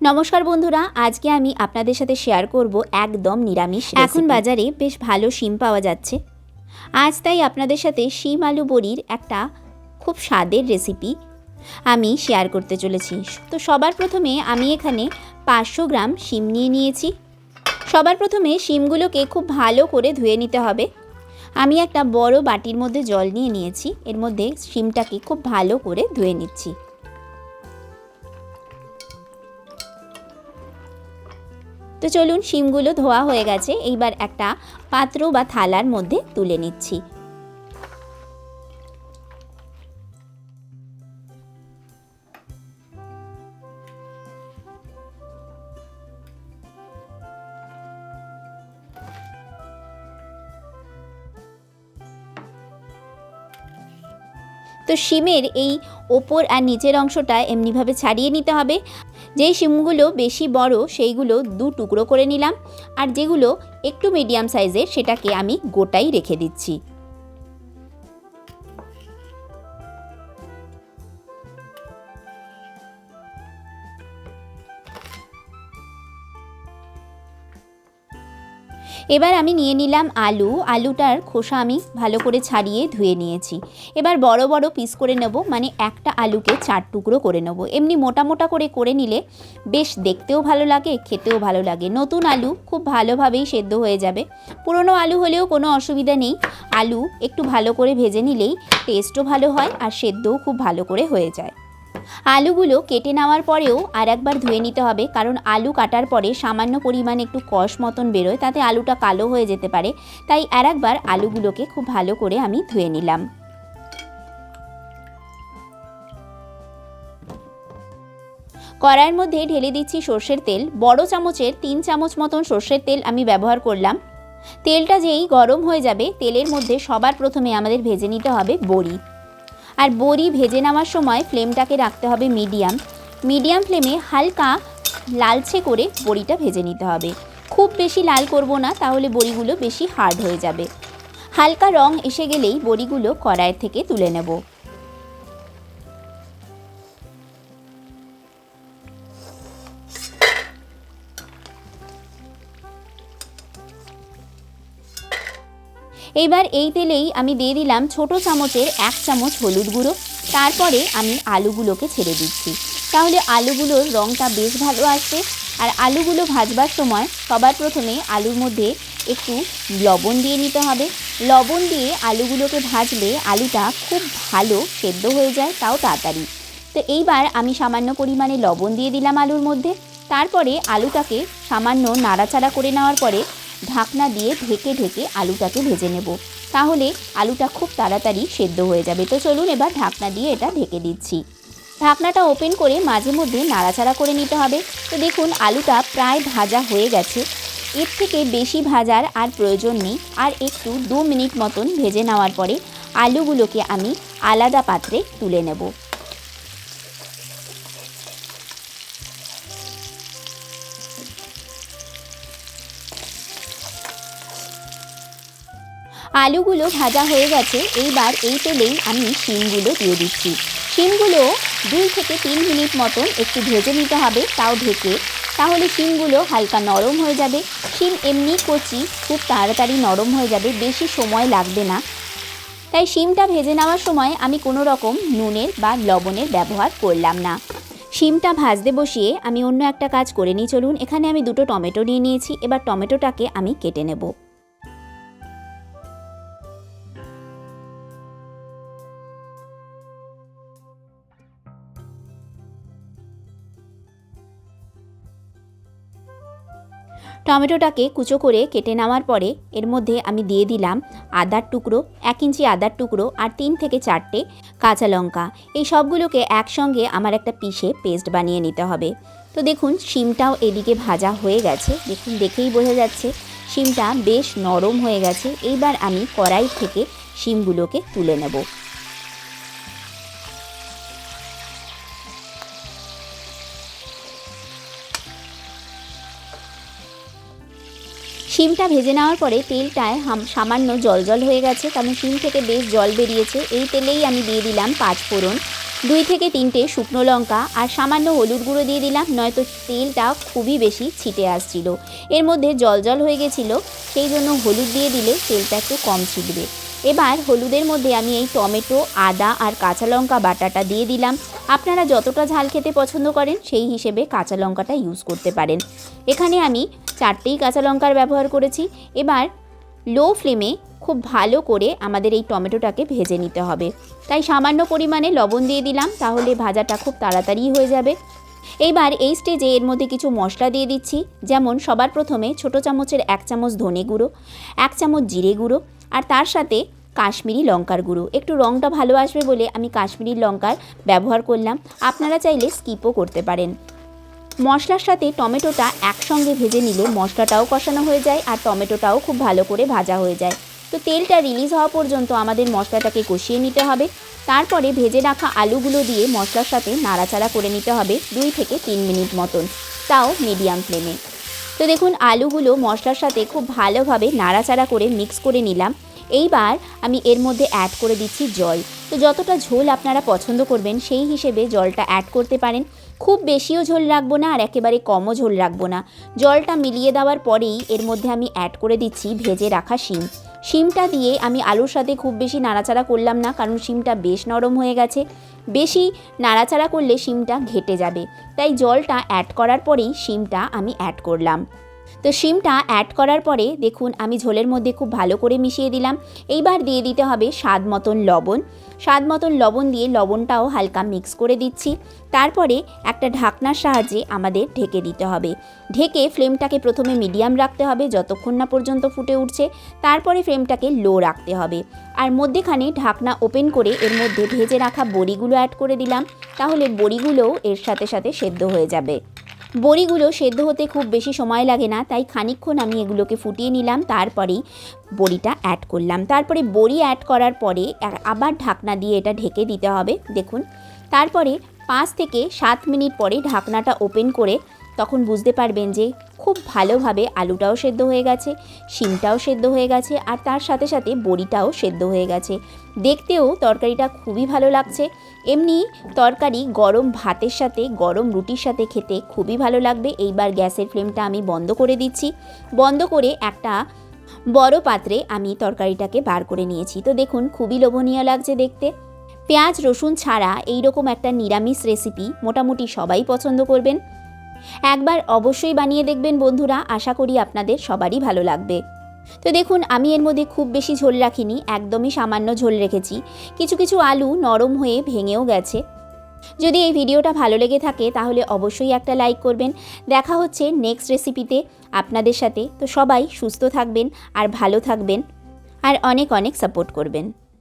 নমস্কার বন্ধুরা আজকে আমি আপনাদের সাথে শেয়ার করব একদম নিরামিষ এখন বাজারে বেশ ভালো শিম পাওয়া যাচ্ছে। আজ তাই আপনাদের সাথে শিম আলু বড়ির একটা খুব স্বাদের রেসিপি আমি শেয়ার করতে চলেছি। তো সবার প্রথমে আমি এখানে পাঁচশো গ্রাম শিম নিয়ে নিয়েছি। সবার প্রথমে শিমগুলোকে খুব ভালো করে ধুয়ে নিতে হবে। আমি একটা বড় বাটির মধ্যে জল নিয়ে নিয়েছি। এর মধ্যে শিমটাকে খুব ভালো করে ধুয়ে নিচ্ছি। তো চলুন শিমগুলো ধোয়া হয়ে গেছে, এইবার একটা পাত্র বা থালার মধ্যে তুলে নিচ্ছি। তো শিমের এই ওপর আর নিচের অংশটা এমনিভাবে ছাড়িয়ে নিতে হবে। যেই শিমগুলো বেশি বড়, সেইগুলো দু টুকরো করে নিলাম। আর যেগুলো একটু মিডিয়াম সাইজের সেটাকে আমি গোটাই রেখে দিচ্ছি। এবার আমি নিয়ে নিলাম আলু। আলুটার খোসা আমি ভালো করে ছাড়িয়ে ধুয়ে নিয়েছি। এবার বড় বড় পিস করে নেব মানে একটা আলুকে চার টুকরো করে নেব। এমনি মোটা মোটা করে করে নিলে বেশ দেখতেও ভালো লাগে, খেতেও ভালো লাগে। নতুন আলু খুব ভালোভাবেই সেদ্ধ হয়ে যাবে। পুরনো আলু হলেও কোনো অসুবিধা নেই। আলু একটু ভালো করে ভেজে নিলেই টেস্টও ভালো হয় আর সেদ্ধও খুব ভালো করে হয়ে যায়। আলুগুলো কেটে নেওয়ার পরেও আর একবার ধুয়ে নিতে হবে, কারণ আলু কাটার পরে সামান্য পরিমাণে একটু কষ মতন বেরোয়, তাতে আলুটা কালো হয়ে যেতে পারে। তাই আর একবার আলুগুলোকে খুব ভালো করে আমি ধুয়ে নিলাম। কড়াইয়ের মধ্যে ঢেলে দিচ্ছি সর্ষের তেল, বড় চামচের তিন চামচ মতন সর্ষের তেল আমি ব্যবহার করলাম। তেলটা যেই গরম হয়ে যাবে, তেলের মধ্যে সবার প্রথমে আমাদের ভেজে নিতে হবে বড়ি। আর বড়ি ভেজে নেওয়ার সময় ফ্লেমটাকে রাখতে হবে মিডিয়াম। মিডিয়াম ফ্লেমে হালকা লালচে করে বড়িটা ভেজে নিতে হবে। খুব বেশি লাল করব না, তাহলে বড়িগুলো বেশি হার্ড হয়ে যাবে। হালকা রং এসে গেলেই বড়িগুলো কড়াইয়ের থেকে তুলে নেব। এইবার এই তেলেই আমি দিয়ে দিলাম ছোট চামচের এক চামচ হলুদ গুঁড়ো। তারপরে আমি আলুগুলোকে ছেড়ে দিচ্ছি। তাহলে আলুগুলোর রঙটা বেশ ভালো আসবে। আর আলুগুলো ভাজবার সময় সবার প্রথমে আলুর মধ্যে একটু লবণ দিয়ে নিতে হবে। লবণ দিয়ে আলুগুলোকে ভাজলে আলুটা খুব ভালো সেদ্ধ হয়ে যায় তাও তাড়াতাড়ি। তো এইবার আমি সামান্য পরিমাণে লবণ দিয়ে দিলাম আলুর মধ্যে। তারপরে আলুটাকে সামান্য নাড়াচাড়া করে নেওয়ার পরে ঢাকনা দিয়ে ঢেকে ঢেকে আলুটাকে ভেজে নেব। তাহলে আলুটা খুব তাড়াতাড়ি সেদ্ধ হয়ে যাবে। তো চলুন এবার ঢাকনা দিয়ে এটা ঢেকে দিচ্ছি। ঢাকনাটা ওপেন করে মাঝে মধ্যে নাড়াচাড়া করে নিতে হবে। তো দেখুন, আলুটা প্রায় ভাজা হয়ে গেছে। এর থেকে বেশি ভাজার আর প্রয়োজন নেই। আর একটু দু মিনিট মতন ভেজে নেওয়ার পরে আলুগুলোকে আমি আলাদা পাত্রে তুলে নেব। আলুগুলো ভাজা হয়ে গেছে, এইবার এই তেলেই আমি শিমগুলো দিয়ে দিচ্ছি। শিমগুলো দুই থেকে তিন মিনিট মতন একটু ভেজে নিতে হবে, তাও ঢেকে। তাহলে শিমগুলো হালকা নরম হয়ে যাবে। শিম এমনি কচি খুব তাড়াতাড়ি নরম হয়ে যাবে, বেশি সময় লাগবে না। তাই শিমটা ভেজে নেওয়ার সময় আমি কোনো রকম নুনের বা লবণের ব্যবহার করলাম না। শিমটা ভাজতে বসিয়ে আমি অন্য একটা কাজ করে নিই। চলুন, এখানে আমি দুটো টমেটো নিয়ে নিয়েছি। এবার টমেটোটাকে আমি কেটে নেব। টমেটোটাকে কুচো করে কেটে নেওয়ার পরে এর মধ্যে আমি দিয়ে দিলাম আদার টুকরো, এক ইঞ্চি আদার টুকরো আর তিন থেকে চারটে কাঁচা লঙ্কা। এই সবগুলোকে একসঙ্গে আমার একটা পিষে পেস্ট বানিয়ে নিতে হবে। তো দেখুন, শিমটাও এদিকে ভাজা হয়ে গেছে। দেখুন, দেখেই বোঝা যাচ্ছে শিমটা বেশ নরম হয়ে গেছে। এইবার আমি কড়াই থেকে শিমগুলোকে তুলে নেব। শিমটা ভেজে নেওয়ার পরে তেলটায় সামান্য জল জল হয়ে গেছে। কারণ শিম থেকে বেশ জল বেরিয়েছে। এই তেলেই আমি দিয়ে দিলাম পাঁচ ফোড়ন, দুই থেকে তিনটে শুকনো লঙ্কা আর সামান্য হলুদ গুঁড়ো দিয়ে দিলাম, নয়তো তেলটা খুবই বেশি ছিটে আসছিল। এর মধ্যে জল জল হয়ে গেছিল, সেই জন্য হলুদ দিয়ে দিলে তেলটা একটু কম ছিটবে। এবার হলুদের মধ্যে আমি এই টমেটো, আদা আর কাঁচা লঙ্কা বাটাটা দিয়ে দিলাম। আপনারা যতটা ঝাল খেতে পছন্দ করেন, সেই হিসেবে কাঁচা লঙ্কাটা ইউজ করতে পারেন। এখানে আমি চারটেই কাঁচা লঙ্কার ব্যবহার করেছি। এবার লো ফ্লেমে খুব ভালো করে আমাদের এই টমেটোটাকে ভেজে নিতে হবে। তাই সামান্য পরিমাণে লবণ দিয়ে দিলাম, তাহলে ভাজাটা খুব তাড়াতাড়ি হয়ে যাবে। এইবার এই স্টেজে এর মধ্যে কিছু মশলা দিয়ে দিচ্ছি, যেমন সবার প্রথমে ছোট চামচের এক চামচ ধনে গুঁড়ো, এক চামচ জিরে গুঁড়ো, আর তার সাথে কাশ্মীরি লঙ্কার গুঁড়ো। একটু রঙটা ভালো আসবে বলে আমি কাশ্মীরি লঙ্কার ব্যবহার করলাম। আপনারা চাইলে স্কিপও করতে পারেন। মশলার সাথে টমেটোটা একসঙ্গে ভেজে নিলে মশলাটাও কষানো হয়ে যায় আর টমেটোটাও খুব ভালো করে ভাজা হয়ে যায়। তো তেলটা রিলিজ হওয়া পর্যন্ত আমাদের মশলাটাকে কষিয়ে নিতে হবে। তারপরে ভেজে রাখা আলুগুলো দিয়ে মশলার সাথে নাড়াচাড়া করে নিতে হবে দুই থেকে তিন মিনিট মতন। তাও মিডিয়াম ফ্লেমে তো দেখুন, আলুগুলো মশলার সাথে খুব ভালোভাবে নাড়াচাড়া করে মিক্স করে নিলাম। এইবার আমি এর মধ্যে অ্যাড করে দিচ্ছি জল। তো যতটা ঝোল আপনারা পছন্দ করবেন, সেই হিসেবে জলটা অ্যাড করতে পারেন। খুব বেশিও ঝোল রাখব না, আর একেবারে কমও ঝোল রাখব না। জলটা মিলিয়ে দেওয়ার পরেই এর মধ্যে আমি অ্যাড করে দিচ্ছি ভেজে রাখা শিম। শিমটা দিয়ে আমি আলুর সাথে খুব বেশি নাড়াচাড়া করলাম না, কারণ শিমটা বেশ নরম হয়ে গেছে। বেশি নাড়াচাড়া করলে শিমটা ঘেটে যাবে। তাই জলটা অ্যাড করার পরেই শিমটা আমি অ্যাড করলাম। তো শিমটা অ্যাড করার পরে দেখুন আমি ঝোলের মধ্যে খুব ভালো করে মিশিয়ে দিলাম। এইবার দিয়ে দিতে হবে স্বাদ মতন লবণ। স্বাদ মতন লবণ দিয়ে লবণটাও হালকা মিক্স করে দিচ্ছি। তারপরে একটা ঢাকনার সাহায্যে আমাদের ঢেকে দিতে হবে। ঢেকে ফ্লেমটাকে প্রথমে মিডিয়াম রাখতে হবে যতক্ষণ না পর্যন্ত ফুটে উঠছে। তারপরে ফ্লেমটাকে লো রাখতে হবে। আর মধ্যেখানে ঢাকনা ওপেন করে এর মধ্যে ভেজে রাখা বড়িগুলো অ্যাড করে দিলাম। তাহলে বড়িগুলোও এর সাথে সাথে সেদ্ধ হয়ে যাবে। বড়িগুলো সেদ্ধ হতে খুব বেশি সময় লাগে না, তাই খানিক্ষণ আমি এগুলোকে ফুটিয়ে নিলাম তারপরেই বড়িটা অ্যাড করলাম। তারপরে বড়ি অ্যাড করার পরে আবার ঢাকনা দিয়ে এটা ঢেকে দিতে হবে, দেখুন। তারপরে পাঁচ থেকে সাত মিনিট পরে ঢাকনাটা ওপেন করে তখন বুঝতে পারবেন যে খুব ভালোভাবে আলুটাও সেদ্ধ হয়ে গেছে, শিমটাও সেদ্ধ হয়ে গেছে আর তার সাথে সাথে বড়িটাও সেদ্ধ হয়ে গেছে। দেখতেও তরকারিটা খুবই ভালো লাগছে। এমনি তরকারি গরম ভাতের সাথে, গরম রুটির সাথে খেতে খুবই ভালো লাগবে। এইবার গ্যাসের ফ্লেমটা আমি বন্ধ করে দিচ্ছি। বন্ধ করে একটা বড় পাত্রে আমি তরকারিটাকে বার করে নিয়েছি। তো দেখুন, খুবই লোভনীয় লাগছে দেখতে। পেঁয়াজ, রসুন ছাড়া এইরকম একটা নিরামিষ রেসিপি মোটামুটি সবাই পছন্দ করবেন। একবার অবশ্যই বানিয়ে দেখবেন বন্ধুরা, আশা করি আপনাদের সবারই ভালো লাগবে। তো দেখুন, আমি এর মধ্যে খুব বেশি ঝোল রাখিনি, একদমই সামান্য ঝোল রেখেছি। কিছু কিছু আলু নরম হয়ে ভেঙেও গেছে। যদি এই ভিডিওটা ভালো লেগে থাকে, তাহলে অবশ্যই একটা লাইক করবেন। দেখা হচ্ছে নেক্সট রেসিপিতে আপনাদের সাথে। তো সবাই সুস্থ থাকবেন আর ভালো থাকবেন। আর অনেক অনেক সাপোর্ট করবেন।